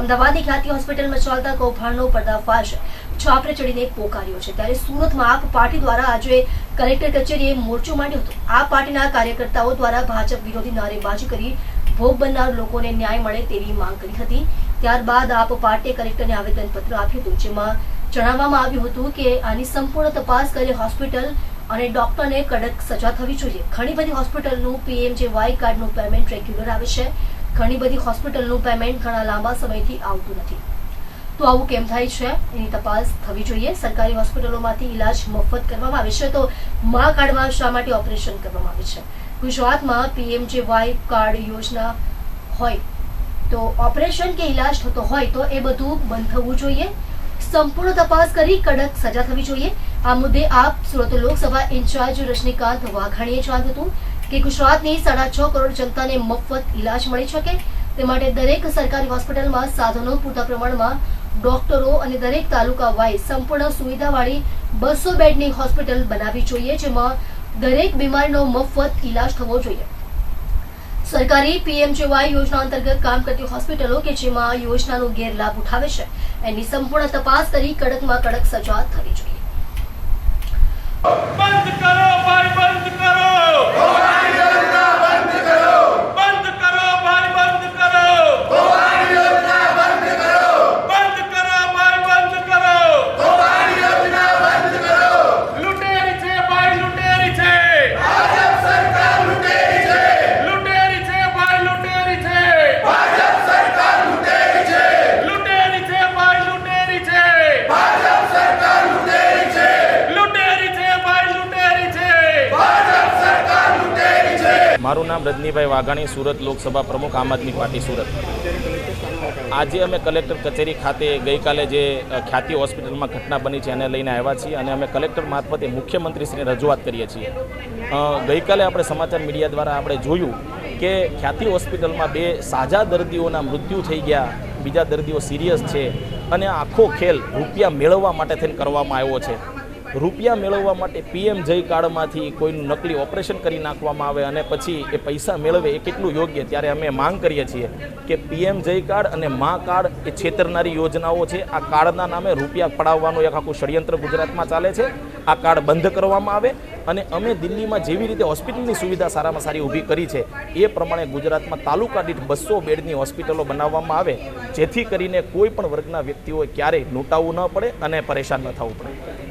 અમદાવાદની ખ્યાતિ હોસ્પિટલમાં ચાલતા કૌભાંડનો પર્દાફાશ. છાપરે ચડીને પોકાર્યો છે. ત્યારે સુરતમાં આપ પાર્ટી દ્વારા આજે કલેક્ટર કચેરીએ મોરચો માંડ્યો હતો. આ પાર્ટીના કાર્યકર્તાઓ દ્વારા ભાજપ વિરોધી નારેબાજી કરી ભોગ બનનાર લોકોને ન્યાય મળે તેવી માંગ કરી હતી. ત્યારબાદ આપ પાર્ટીએ કલેક્ટરને આવેદનપત્ર આપ્યું હતું, જેમાં જણાવવામાં આવ્યું હતું કે આની સંપૂર્ણ તપાસ કરી હોસ્પિટલ અને ડોક્ટરને કડક સજા થવી જોઈએ. ઘણી બધી હોસ્પિટલનું પીએમજેવાય કાર્ડનું પેમેન્ટ રેગ્યુલર આવે છે. ઘણી બધી હોસ્પિટલનું પેમેન્ટ ઘણા લાંબા સમયથી આવતું નથી. તો આવું કેમ થાય છે? એની તપાસ થવી જોઈએ. સરકારી હોસ્પિટલોમાંથી ઇલાજ મફત કરવામાં આવે છે. તો મા કાર્ડમાં શા માટે ઓપરેશન કરવામાં આવે છે? ગુજરાતમાં પીએમજેવાય કાર્ડ યોજના હોય તો ઓપરેશન કે ઇલાજ થતો હોય તો એ બધું બંધ થવું જોઈએ. સંપૂર્ણ તપાસ કરી કડક સજા થવી જોઈએ. આ મુદ્દે આપ સુરત લોકસભા ઇન્ચાર્જ રજનીકાંત વાઘાણીએ જણાવ્યું હતું. કે ગુજરાતની સાડા છ કરોડ જનતાને મફત ઇલાજ મળી શકે તે માટે દરેક સરકારી હોસ્પિટલમાં સાધનો પૂરતા પ્રમાણમાં, ડોક્ટરો અને દરેક તાલુકા વાઇઝ સંપૂર્ણ સુવિધાવાળી બસો બેડની હોસ્પિટલ બનાવવી જોઈએ, જેમાં દરેક બીમારીનો મફત ઇલાજ થવો જોઈએ. સરકારી પીએમજેવાય યોજના અંતર્ગત કામ કરતી હોસ્પિટલો કે જેમાં યોજનાનો ગેરલાભ ઉઠાવે છે, એની સંપૂર્ણ તપાસ કરી કડકમાં કડક સજા થવી જોઈએ બંધ કરો ભાઈ બંધ કરો બંધ કરો ભાઈ બંધ કરો બંધ કરો ભાઈ બંધ કરો લૂંટેરી છે ભાઈ લૂંટેરી છે લૂંટેરી છે ભાઈ લૂંટેરી છે લૂંટેરી છે ભાઈ લૂંટેરી છે લૂંટેરી છે ભાઈ લૂંટેરી છે મારું નામ રજનીભાઈ વાઘાણી, સુરત લોકસભા પ્રમુખ, આમ આદમી પાર્ટી સુરત. આજે અમે કલેક્ટર કચેરી ખાતે ગઈકાલે જે ખ્યાતિ હોસ્પિટલમાં ઘટના બની છે એને લઈને આવ્યા છીએ અને અમે કલેક્ટર મારફતે મુખ્યમંત્રીશ્રીને રજૂઆત કરીએ છીએ. ગઈકાલે આપણે સમાચાર મીડિયા દ્વારા આપણે જોયું કે ખ્યાતિ હોસ્પિટલમાં બે સાજા દર્દીઓના મૃત્યુ થઈ ગયા, બીજા દર્દીઓ સિરિયસ છે અને આખો ખેલ રૂપિયા મેળવવા માટે થઈને કરવામાં આવ્યો છે. રૂપિયા મેળવવા માટે પીએમ જય કાર્ડમાંથી કોઈનું નકલી ઓપરેશન કરી નાખવામાં આવે અને પછી એ પૈસા મેળવે એ કેટલું યોગ્ય, ત્યારે અમે માંગ કરીએ છીએ કે પીએમ જય કાર્ડ અને મા કાર્ડ એ છેતરનારી યોજનાઓ છે. આ કાર્ડના નામે રૂપિયા પડાવવાનું એક આખું ષડયંત્ર ગુજરાતમાં ચાલે છે. આ કાર્ડ બંધ કરવામાં આવે અને અમે દિલ્હીમાં જેવી રીતે હોસ્પિટલની સુવિધા સારામાં સારી ઊભી કરી છે, એ પ્રમાણે ગુજરાતમાં તાલુકા દીઠ બસો બેડની હોસ્પિટલો બનાવવામાં આવે, જેથી કરીને કોઈ પણ વર્ગના વ્યક્તિઓએ ક્યારેય લૂંટાવવું ન પડે અને પરેશાન ન થવું પડે.